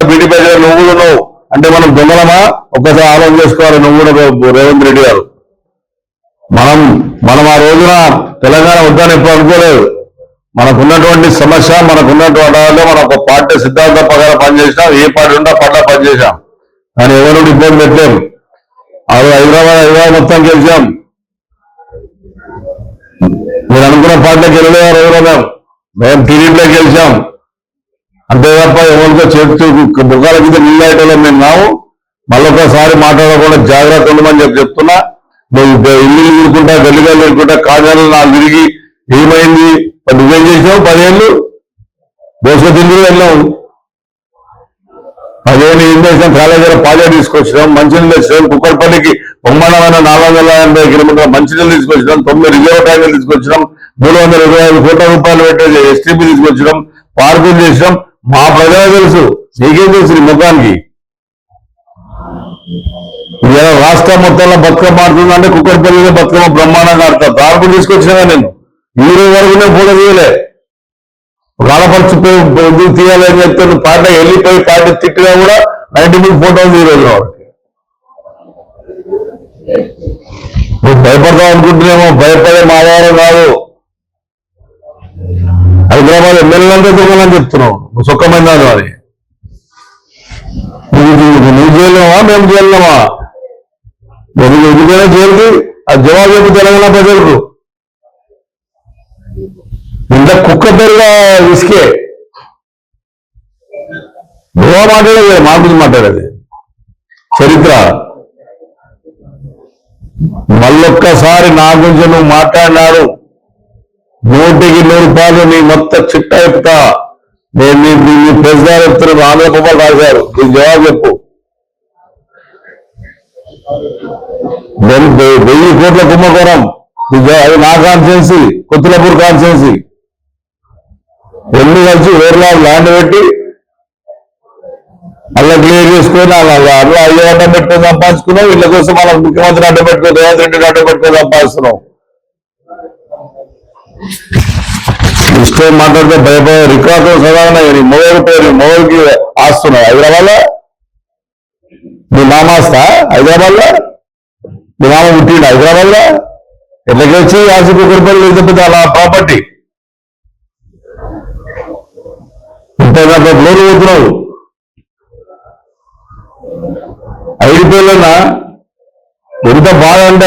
BT ప్రజలు నువ్వు కూడా నువ్వు అంటే మనం దొంగలమా? ఒక్కసారి ఆలోచన చేసుకోవాలి. నువ్వు కూడా రేవంత్ రెడ్డి గారు. మనం మనం ఆ రోజున తెలంగాణ వద్దని ఎప్పుడు అనుకోలేదు. మనకున్నటువంటి సమస్య మనకున్నటువంటి మనం ఒక పార్టీ సిద్ధాంతం ప్రకారం పనిచేసినాం. ఏ పార్టీ ఉండా పట్ల పనిచేసాం కానీ ఎవరు ఇబ్బంది పెట్టలేం అది హైదరాబాద్ హైదరాబాద్ మొత్తం గెలిచాం. మీరు అనుకున్న పార్టీకి వెళ్ళలేదు ఆ మేము మేము టీడీపీలోకి గెలిచాం. అంతే తప్ప ఎవరితో చెట్టు ముఖాల కింద నీళ్ళేయటంలో మేము కావు. మళ్ళొకసారి మాట్లాడకుండా జాగ్రత్త ఉండమని చెప్పి చెప్తున్నా. నువ్వు ఇల్లు తిరుగుకుంటా గల్లిగా తిరుగుకుంటా కాజాలు నాకు తిరిగి ఏమైంది? నువ్వేం చేసావు పదేళ్ళు? దోసుకు తిండి వెళ్ళావు. పదిహేను ఏం కాలేజీలో ప్రాజెక్ట్ తీసుకొచ్చినాం. మంచినీళ్ళు తెచ్చినాం. కుక్కడపల్లికి బొమ్మడమైన నాలుగు వందల ఎనభై కిలోమీటర్ల మంచినీళ్ళు తీసుకొచ్చినాం. తొమ్మిది రిజర్వ్ ట్యాంకులు తీసుకొచ్చినాం. మూడు వందల ఇరవై ఐదు కోట్ల రూపాయలు పెట్టే ఎస్టీపీ తీసుకొచ్చినాం. పార్కులు చేసినాం. మా ప్రజలకు తెలుసు. నీకేం తెలుసు నీ ముఖానికి? ఇలా రాష్ట్రం మొత్తంలో బతుకమ్మ ఆడుతుందంటే కుక్కడపల్లిలో బతుకమ్మ బ్రహ్మాండంగా ఆడతా దాని తీసుకొచ్చినా నేను. ఈ రోజు వరకు నేను ఫోటో తీయలే. గాలపరిచిపోయి తీయాలి అని చెప్తే నువ్వు పార్టీ వెళ్ళిపోయి పార్టీ తిట్టినా కూడా నైన్టీ మూడు ఫోటోలు తీయలేదు వాళ్ళకి. నువ్వు భయపడతావు అనుకుంటున్నామో భయపడే మాదారం కాదు. హైదరాబాద్ ఎమ్మెల్యే దొంగలంటే దొంగలని చెప్తున్నావు. నువ్వు సుఖమైన అని నువ్వు నువ్వు మేము చేయలేమా ఎందుకు ఎందుకైనా జైలుకి? ఆ జవాబు చెప్పి తెలంగాణ ప్రజలకు? ఇంత కుక్క పేరుగా ఇసుకే నువ్వు మాట్లాడేది? మా గురించి మాట్లాడేది. చరిత్ర. మళ్ళొక్కసారి నా గురించి నువ్వు మాట్లాడినాడు. నూటికి నూరు పాలు నీ మొత్తం చిట్ట చెప్తా నేను నీ నీ- ప్రెసిడెంట్ చెప్తున్నాను ఆంధ్రప్రభ రాశారు నీకు జవాబు చెప్పు. వెయ్యి- కోట్ల కుంభకోణం. ఇది అది నా కాన్స్టిట్యున్సీ. కొత్తలపూర్ కాన్స్టిట్యున్సీ. రెండు కలిసి వేరులా ల్యాండ్ పెట్టి అలా క్లియర్ చేసుకొని అలా అలా అయ్యో అడ్డం పెట్టుకొని సంపాదించుకున్నాం వీళ్ళ కోసం మనం ముఖ్యమంత్రి అడ్డం పెట్టుకొని రేవంత్ రెడ్డి అడ్డం పెట్టుకొని సంపాదిస్తున్నాం ఇష్టం మాట్లాడితే భయపడే రికార్డు సదాన మొదలు పేరు మొదలుకి ఆస్తున్నావు హైదరాబాద్లో నీ మామాస్తా హైదరాబాద్లో నీ మామ పుట్టిండు హైదరాబాద్లో ఎట్లకొచ్చి ఆసి కుక్కడిపల్లి లేకపోతే అలా ప్రాపర్టీ ముప్పై నలభై ఫ్లోర్లు పోతున్నావు ఐదు పేర్లన్నా ఎంత బాధ అంటే